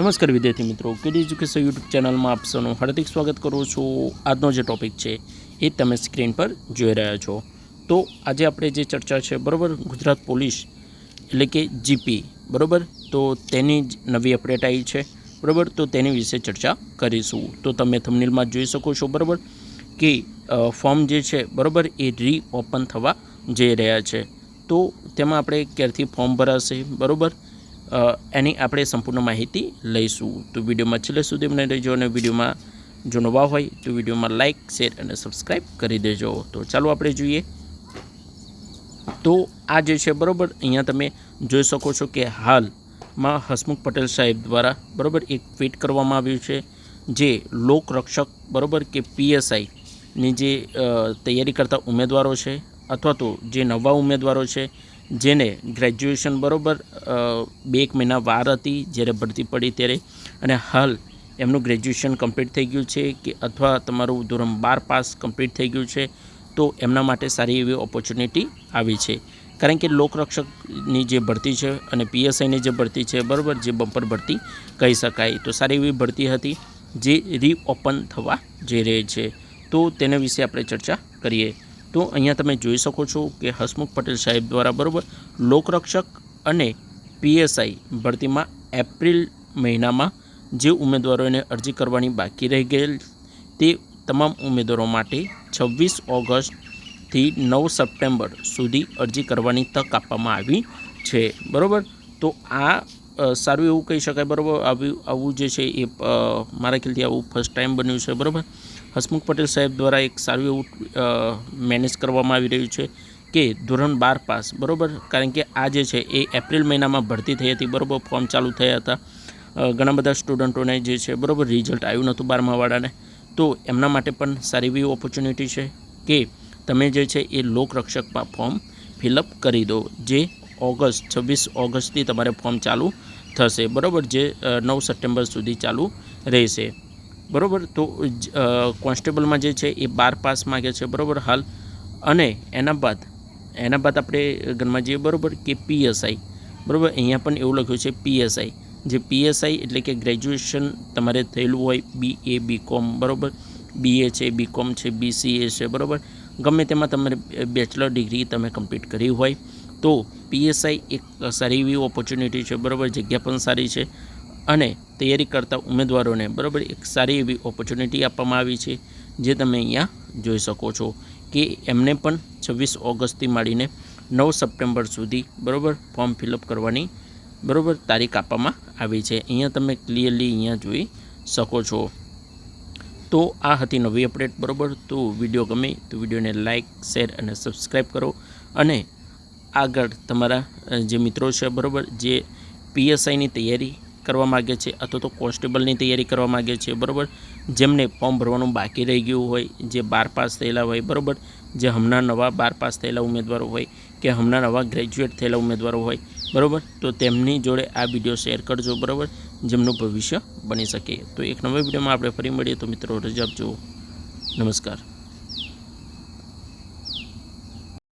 નમસ્કાર વિદ્યાર્થી મિત્રો, કેડી એજ્યુકેશન યુટ્યુબ ચેનલમાં આપ સૌનું હાર્દિક સ્વાગત કરું છું. આજનો જે ટોપિક છે, એ તમે સ્ક્રીન પર જોઈ રહ્યા છો. તો આજે આપણે જે ચર્ચા છે, બરાબર, ગુજરાત પોલીસ, એટલે કે જીપી, બરાબર? તો તેની જ નવી અપડેટ આવી છે, બરાબર? તો તેની વિશે ચર્ચા કરીશું. તો તમે થમનીલમાં જોઈ શકો છો, બરાબર? કે ફોર્મ જે છે, બરાબર, એ રીઓપન થવા જઈ રહ્યા છે. તો તેમાં આપણે ક્યારથી ફોર્મ ભરાશે, બરાબર? એની આપણે સંપૂર્ણ માહિતી લઈશું. તો વિડીયોમાં છેલ્લે સુધી મને રહેજો અને વિડીયોમાં જો નવા હોય તો વિડીયોમાં લાઇક શેર અને સબસ્ક્રાઈબ કરી દેજો. તો ચાલો આપણે જોઈએ. તો આ જે છે, બરાબર, અહીંયા તમે જોઈ શકો છો કે હાલમાં હસમુખ પટેલ સાહેબ દ્વારા બરાબર એક ટ્વીટ કરવામાં આવ્યું છે, જે લોકરક્ષક, બરાબર, કે પીએસઆઈની જે તૈયારી કરતા ઉમેદવારો છે, અથવા તો જે નવા ઉમેદવારો છે જેને ગ્રેજ્યુએશન બરાબર બે એક મહિના વાર હતી જ્યારે ભરતી પડી ત્યારે. અને હાલ એમનું ગ્રેજ્યુએશન કમ્પ્લીટ થઈ ગયું છે કે અથવા તમારું ધોરણ બાર પાસ કમ્પ્લીટ થઈ ગયું છે, તો એમના માટે સારી એવી ઓપોર્ચ્યુનિટી આવી છે. કારણ કે લોકરક્ષકની જે ભરતી છે અને પીએસઆઈની જે ભરતી છે, બરાબર, જે બમ્પર ભરતી કહી શકાય. તો સારી એવી ભરતી હતી જે રીઓપન થવા જઈ રહી છે. તો તેના વિશે આપણે ચર્ચા કરીએ. તો અહીંયા તમે જોઈ શકો છો કે હસમુખ પટેલ સાહેબ દ્વારા બરાબર લોકરક્ષક અને પીએસઆઈ ભરતીમાં એપ્રિલ મહિનામાં જે ઉમેદવારોને અરજી કરવાની બાકી રહી ગયેલ તે તમામ ઉમેદવારો માટે છવ્વીસ ઓગસ્ટથી નવ સપ્ટેમ્બર સુધી અરજી કરવાની તક આપવામાં આવી છે. બરાબર? તો આ સારું એવું કહી શકાય, બરાબર? આવ્યું આવું જે છે એ મારા ખ્યાલથી આવું ફર્સ્ટ ટાઈમ બન્યું છે, બરાબર? હસમુખ પટેલ સાહેબ દ્વારા એક સારું એવું મેનેજ કરવામાં આવી રહ્યું છે કે ધોરણ બાર પાસ, બરાબર? કારણ કે આ જે છે એ એપ્રિલ મહિનામાં ભરતી થઈ હતી, બરાબર? ફોર્મ ચાલુ થયા હતા. ઘણા બધા સ્ટુડન્ટોને જે છે, બરાબર રિઝલ્ટ આવ્યું નહોતું બારમાવાળાને. તો એમના માટે પણ સારી એવી ઓપોર્ચ્યુનિટી છે કે તમે જે છે એ લોકરક્ષકમાં ફોર્મ ફિલઅપ કરી દો, જે ઓગસ્ટ, છવ્વીસ ઓગસ્ટથી તમારે ફોર્મ ચાલુ થશે, બરાબર? જે નવ સપ્ટેમ્બર સુધી ચાલુ રહેશે. બરાબર? તો કોન્સ્ટેબલમાં જે છે એ બાર પાસ માગે છે, બરાબર? હાલ. અને એના બાદ એના બાદ આપણે ઘરમાં જઈએ, બરાબર? કે પીએસઆઈ બરાબર? અહીંયા પણ એવું લખ્યું છે પીએસઆઈ જે પીએસઆઈ એટલે કે ગ્રેજ્યુએશન તમારે થયેલું હોય, બી એ, બી કોમ, બરાબર? બીએ છે, બી કોમ છે બીસીએ છે, બરાબર? ગમે તેમાં તમારે બેચલર ડિગ્રી તમે કમ્પ્લીટ કરી હોય, તો પીએસઆઈ એક સારી એવી ઓપોર્ચ્યુનિટી છે, બરાબર? જગ્યા પણ સારી છે. અને તૈયારી કરતા ઉમેદવારોને બરાબર એક સારી એવી ઓપોર્ચ્યુનિટી આપવામાં આવી છે, જે તમે અહીંયા જોઈ શકો છો કે એમને પણ છવ્વીસ ઓગસ્ટથી માંડીને નવ સપ્ટેમ્બર સુધી બરાબર ફોર્મ ફિલઅપ કરવાની બરાબર તારીખ આપવામાં આવી છે. અહીંયા તમે ક્લિયરલી અહીંયા જોઈ શકો છો. તો આ હતી નવી અપડેટ બરાબર? તો વીડિયો ગમે તો વિડીયોને લાઇક શેર અને સબસ્ક્રાઈબ કરો અને આગળ તમારા જે મિત્રો છે, બરાબર, જે પીએસઆઈની તૈયારી કરવા માગે છે અથવા તો કોન્સ્ટેબલની તૈયારી કરવા માગે છે, બરાબર? જેમને ફોર્મ ભરવાનું બાકી રહી ગયું હોય, જે બાર પાસ થયેલા હોય, બરાબર? જે હમણાં નવા બાર પાસ થયેલા ઉમેદવારો હોય કે હમણાં નવા ગ્રેજ્યુએટ થયેલા ઉમેદવારો હોય, બરાબર? તો તેમની જોડે આ વીડિયો શેર કરજો, બરાબર? જેમનું ભવિષ્ય બની શકે. તો એક નવા વિડીયોમાં આપણે ફરી મળીએ. તો મિત્રો, રજા આપજો. નમસ્કાર.